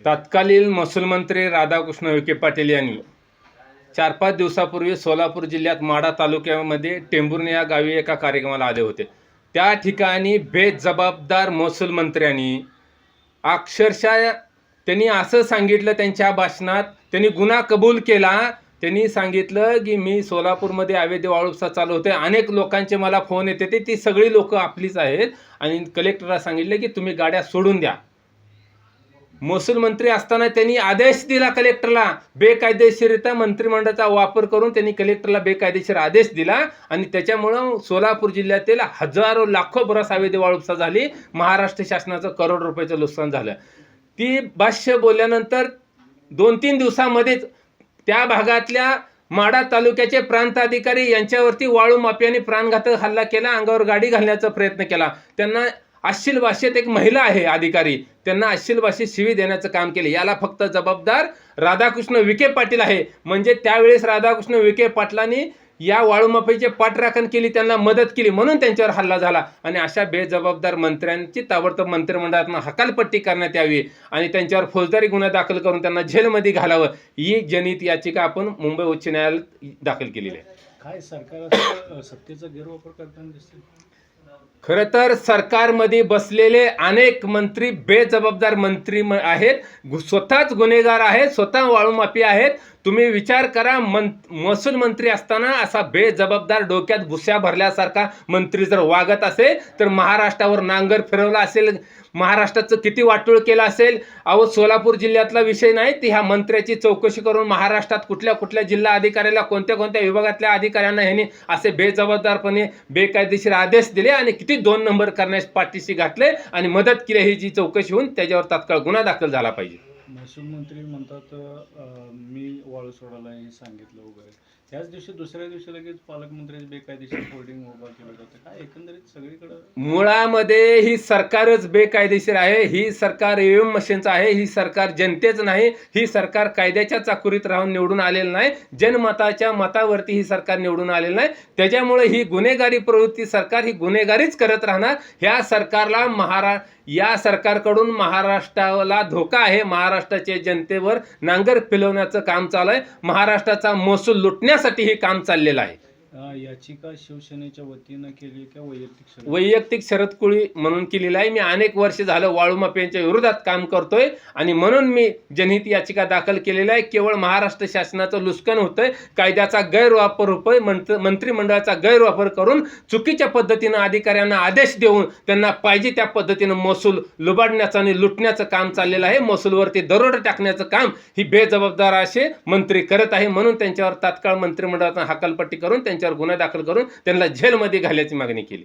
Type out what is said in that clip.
तत्कालीन महसूल मंत्री राधाकृष्ण विखे पाटील यांनी चार पाच दिवसापूर्वी सोलापूर जिल्ह्यात माढा तालुक्यामध्ये टेंभुर्णी या गावी एका कार्यक्रमाला आले होते. त्या ठिकाणी बेजबाबदार महसूल मंत्र्यांनी अक्षरशः त्यांनी असं सांगितलं त्यांच्या भाषणात त्यांनी गुन्हा कबूल केला. त्यांनी सांगितलं की मी सोलापूरमध्ये अवैध वाळूपसा चालू होते अनेक लोकांचे मला फोन येते. ते ती सगळी लोक आपलीच आहेत. आणि कलेक्टरला सांगितलं की तुम्ही गाड्या सोडून द्या. महसूल मंत्री असताना त्यांनी आदेश दिला कलेक्टरला. बेकायदेशीरित्या मंत्रिमंडळाचा वापर करून त्यांनी कलेक्टरला बेकायदेशीर आदेश दिला आणि त्याच्यामुळं सोलापूर जिल्ह्यातील हजारो लाखो बरस अवैध वाळूपसा झाली. महाराष्ट्र शासनाचं करोड रुपयाचं नुकसान झालं. ती भाष्य बोलल्यानंतर दोन तीन दिवसामध्येच त्या भागातल्या माडा तालुक्याचे प्रांताधिकारी यांच्यावरती वाळू माफियाने प्राणघातक हल्ला केला. अंगावर गाडी घालण्याचा प्रयत्न केला. त्यांना अश्लील भाषेत एक महिला आहे अधिकारी. त्यांना अश्लील भाषेत शिवी देण्याचं काम केले. याला फक्त जबाबदार राधाकृष्ण विखे पाटील आहे. म्हणजे त्यावेळेस राधाकृष्ण विखे पाटलांनी या वाळूमाफीची पाठराखण केली त्यांना मदत केली म्हणून त्यांच्यावर हल्ला झाला. आणि अशा बेजबाबदार मंत्र्यांची ताबडतोब मंत्रिमंडळातून हकालपट्टी करण्यात यावी आणि त्यांच्यावर फौजदारी गुन्हा दाखल करून त्यांना जेलमध्ये घालावं ही जनित याचिका आपण मुंबई उच्च न्यायालयात दाखल केलेली आहे. काय सरकार सत्तेचा गैरवापर करताना दिसतो खरं तर सरकारमध्ये बसलेले अनेक मंत्री बेजबाबदार मंत्री म- आहेत स्वतःच गुन्हेगार आहेत स्वतः वाळूमाफी आहेत. तुम्ही विचार करा मं महसूल मंत्री असताना असा बेजबाबदार डोक्यात भुस्या भरल्यासारखा मंत्री जर वागत असेल तर महाराष्ट्रावर नांगर फिरवला असेल महाराष्ट्राचं किती वाटोळ केलं असेल अहो सोलापूर जिल्ह्यातला विषय नाही ती ह्या मंत्र्याची चौकशी करून महाराष्ट्रात कुठल्या कुठल्या जिल्हा अधिकाऱ्याला कोणत्या कोणत्या विभागातल्या अधिकाऱ्यांना ह्यांनी असे बेजबाबदारपणे बेकायदेशीर आदेश दिले आणि किती दोन नंबर करण्यास पाठीशी घातले आणि मदत केली ही जी चौकशी होऊन त्याच्यावर तात्काळ गुन्हा दाखल झाला पाहिजे. महसूल मंत्री म्हणतात अ, मी वाळू सोडायला हे सांगितलं वगैरे. त्याच दिवशी दुसऱ्या दिवशी लगेच पालकमंत्री बेकायदेशीर होर्डिंग उभा केलं जातं. काय एकंदरीत सगळीकडं? मुळामध्ये ही सरकारच बेकायदेशीर आहे ही सरकार एम मशीनचं आहे ही सरकार जनतेच नाही ही सरकार कायद्याच्या चाकुरीत राहून निवडून आलेलं नाही जनमताच्या मतावरती ही सरकार निवडून आलेलं नाही. त्याच्यामुळे ही गुन्हेगारी प्रवृत्ती सरकार ही गुन्हेगारीच करत राहणार. ह्या सरकारला महारा या सरकारकडून महाराष्ट्राला धोका आहे. महाराष्ट्र महाराष्ट्राच्या जनतेवर नांगर फिरवण्याचं काम चालू आहे. महाराष्ट्राचा महसूल लुटण्यासाठी हे काम चाललेलं आहे. याचिका शिवसेनेच्या वतीनं केली का वैयक्तिक शरद? वैयक्तिक शरद कुळी म्हणून केलेलं आहे. मी अनेक वर्ष झालं वाळूमाप यांच्या विरोधात काम करतोय आणि म्हणून मी जनहित याचिका दाखल केलेली आहे. केवळ महाराष्ट्र शासनाचं लुस्कन होतंय. कायद्याचा गैरवापर होतोय. मंत्र मंत्रिमंडळाचा गैरवापर करून चुकीच्या पद्धतीनं अधिकाऱ्यांना आदेश देऊन त्यांना पाहिजे त्या पद्धतीनं महसूल लुबाडण्याचं आणि लुटण्याचं काम चाललेलं आहे. महसूलवरती दरोडा टाकण्याचं काम ही बेजबाबदार असे मंत्री करत आहे. म्हणून त्यांच्यावर तात्काळ मंत्रिमंडळाचा हकालपट्टी करून त्यांच्यावर गुन्हा दाखल करून त्यांना जेलमध्ये घालायची मागणी केली.